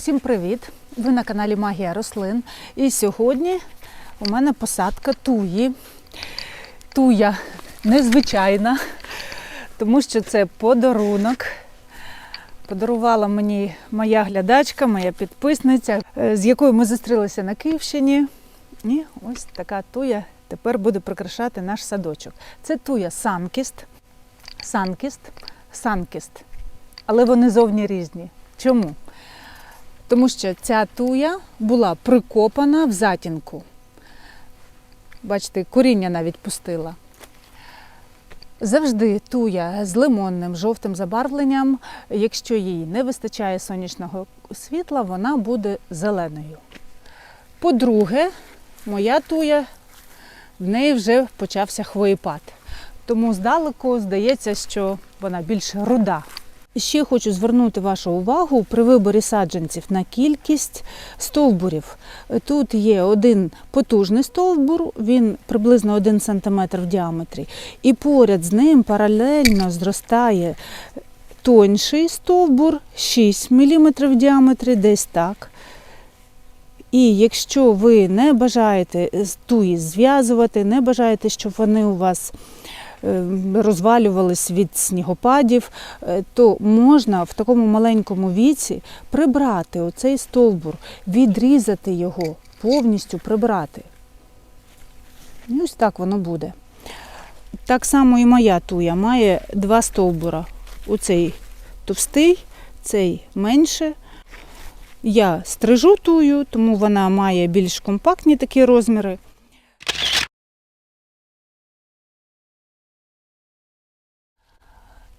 Всім привіт! Ви на каналі Магія рослин. І сьогодні у мене посадка туї. Туя незвичайна, тому що це подарунок. Подарувала мені моя глядачка, моя підписниця, е, з якою ми зустрілися на Київщині. І ось така туя тепер буде прикрашати наш садочок. Це туя санкіст, санкіст, санкіст. Але вони зовні різні. Чому? Тому що ця туя була прикопана в затінку. Бачите, коріння навіть пустила. Завжди туя з лимонним жовтим забарвленням, якщо їй не вистачає сонячного світла, вона буде зеленою. По-друге, моя туя, в неї вже почався хвоєпад. Тому здалеку здається, що вона більш руда. Ще хочу звернути вашу увагу при виборі саджанців на кількість стовбурів. Тут є один потужний стовбур, він приблизно 1 см в діаметрі, і поряд з ним паралельно зростає тонший стовбур 6 мм в діаметрі, десь так. І якщо ви не бажаєте туї зв'язувати, не бажаєте, щоб вони у вас розвалювались від снігопадів, е, то можна в такому маленькому віці прибрати оцей стовбур, відрізати його, повністю прибрати. І ось так воно буде. Так само і моя туя має два стовбура. Оцей товстий, цей менше. Я стрижу тую, тому вона має більш компактні такі розміри.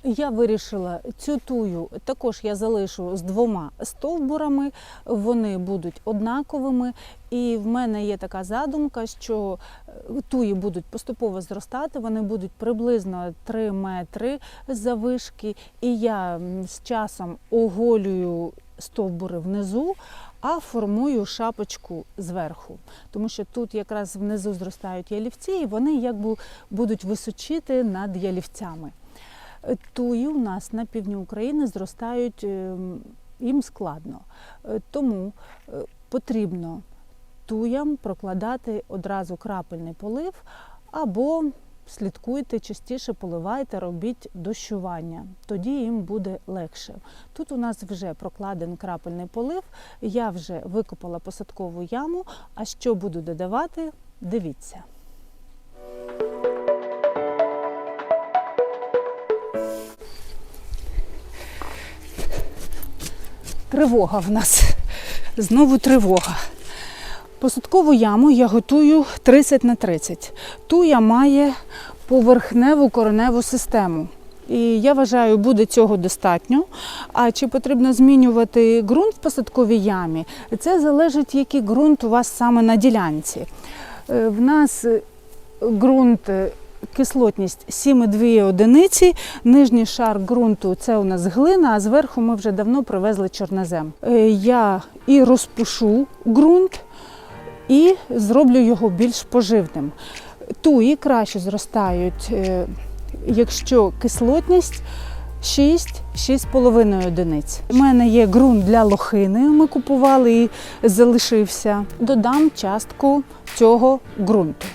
Я вирішила цю тую також я залишу з двома стовбурами, вони будуть однаковими. І в мене є така задумка, що е, туї будуть поступово зростати, вони будуть приблизно 3 метри завишки. І я з часом оголюю стовбури внизу, а формую шапочку зверху. Тому що тут якраз внизу зростають ялівці, і вони якби будуть височити над ялівцями. Туї у нас на півдні України зростають ем, їм складно. Е, Тому е, потрібно туям прокладати одразу крапельний полив або слідкуйте, частіше поливайте, робіть дощування. Тоді їм буде легше. Тут у нас вже прокладений крапельний полив, я вже викопала посадкову яму. А що буду додавати, дивіться. Тривога в нас. Знову тривога. Посадкову яму я готую 30 на 30. Туя має поверхневу кореневу систему. І я вважаю, буде цього достатньо. А чи потрібно змінювати ґрунт в посадковій ямі? Це залежить, який ґрунт у вас саме на ділянці. Е, В нас ґрунт кислотність 7,2 одиниці. Нижній шар ґрунту це у нас глина, а зверху ми вже давно привезли чорнозем. Е, Я і розпушу ґрунт, і зроблю його більш поживним. Туї краще зростають, е, якщо кислотність 6-6,5 одиниць. У мене є ґрунт для лохини, ми купували і залишився. Додам частку цього ґрунту.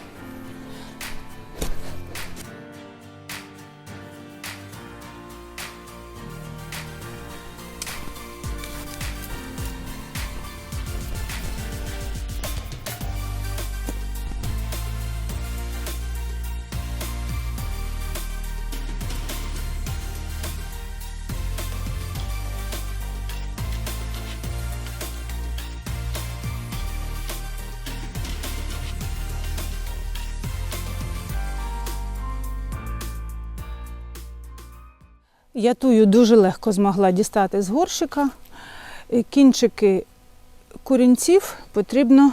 Я тую дуже легко змогла дістати з горщика. Е, Кінчики корінців потрібно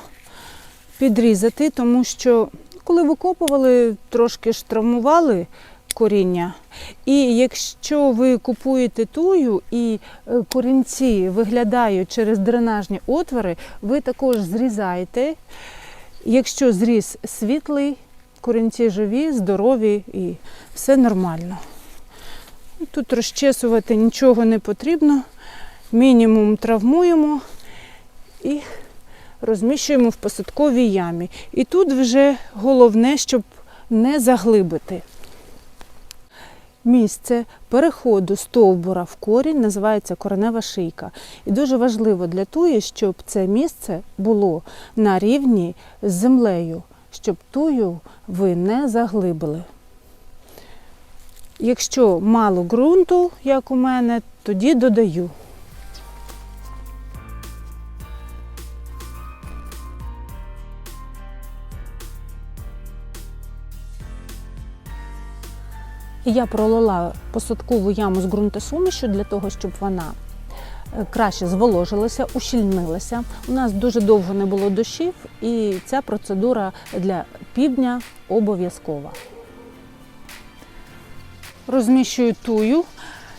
підрізати, тому що коли викопували, трошки ж травмували коріння. І якщо ви купуєте тую і е, корінці виглядають через дренажні отвори, ви також зрізаєте. Якщо зріз світлий, корінці живі, здорові і все нормально. Тут розчесувати нічого не потрібно. Мінімум травмуємо і розміщуємо в посадковій ямі. І тут вже головне, щоб не заглибити. Місце переходу стовбура в корінь називається коренева шийка. І дуже важливо для туї, щоб це місце було на рівні з землею, щоб тую ви не заглибили. Якщо мало ґрунту, як у мене, тоді додаю. Я пролила посадкову яму з ґрунтосумішю для того, щоб вона е, краще зволожилася, ущільнилася. У нас дуже довго не було дощів, і ця процедура для півдня обов'язкова. Розміщую тую.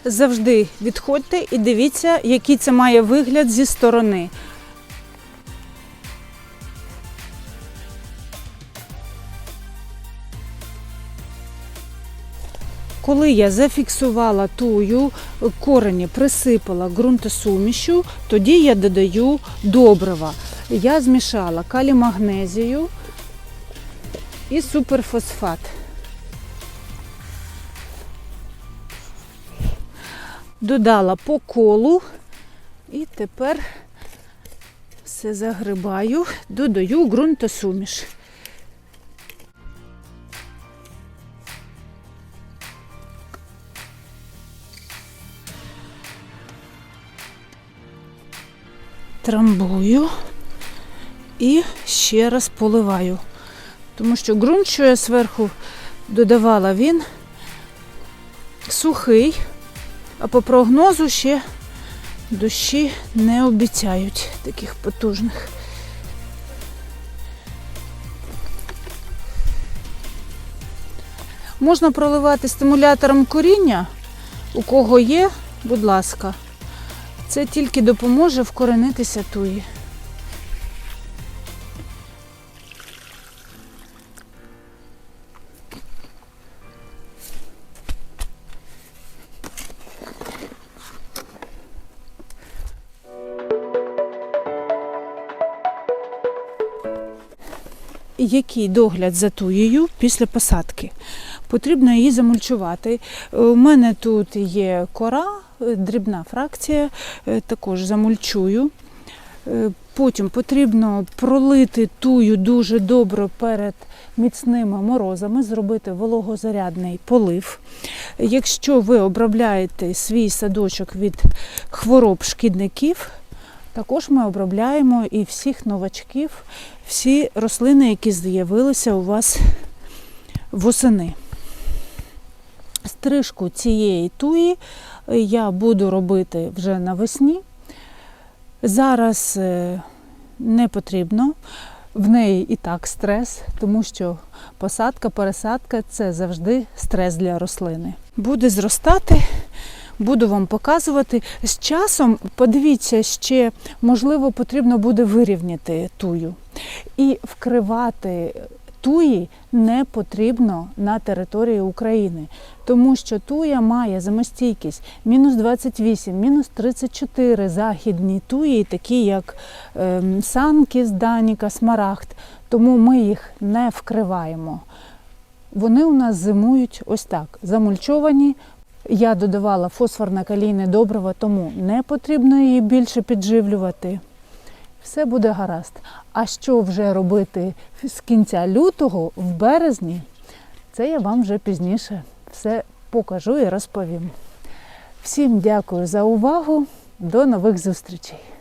Завжди відходьте і дивіться, який це має вигляд зі сторони. Коли я зафіксувала тую, корені присипала ґрунтосумішю, тоді я додаю добрива. Я змішала калімагнезію і суперфосфат. Додала по колу і тепер все загрибаю, додаю ґрунтосуміш. трамбую і ще раз поливаю. Тому що ґрунт, що я зверху додавала, він сухий, а по прогнозу ще дощі не обіцяють таких потужних. Можна проливати стимулятором коріння, у кого є, будь ласка. Це тільки допоможе вкоренитися туї. Який догляд за туєю після посадки? Потрібно її замульчувати. Е, У мене тут є кора, е, дрібна фракція, е, також замульчую. Е, Потім потрібно пролити тую дуже добре перед міцними морозами, зробити вологозарядний полив. Якщо ви обробляєте свій садочок від хвороб шкідників, також ми обробляємо і всіх новачків, всі рослини, які з'явилися у вас восени. Стрижку цієї туї я буду робити вже навесні. Зараз е, не потрібно. В неї і так стрес, тому що посадка, пересадка це завжди стрес для рослини. Буде зростати, буду вам показувати. З часом, подивіться, ще можливо потрібно буде вирівняти тую. І вкривати туї не потрібно на території України, тому що туя має замостійкість мінус 28, мінус 34 західні туї, такі як ем, Санкіс, Даніка, Смарагд. Тому ми їх не вкриваємо. Вони у нас зимують ось так, замульчовані. Я додавала фосфорне калійне добриво, тому не потрібно її більше підживлювати. Все буде гаразд. А що вже робити з кінця лютого в березні, це я вам вже пізніше все покажу і розповім. Всім дякую за увагу. До нових зустрічей!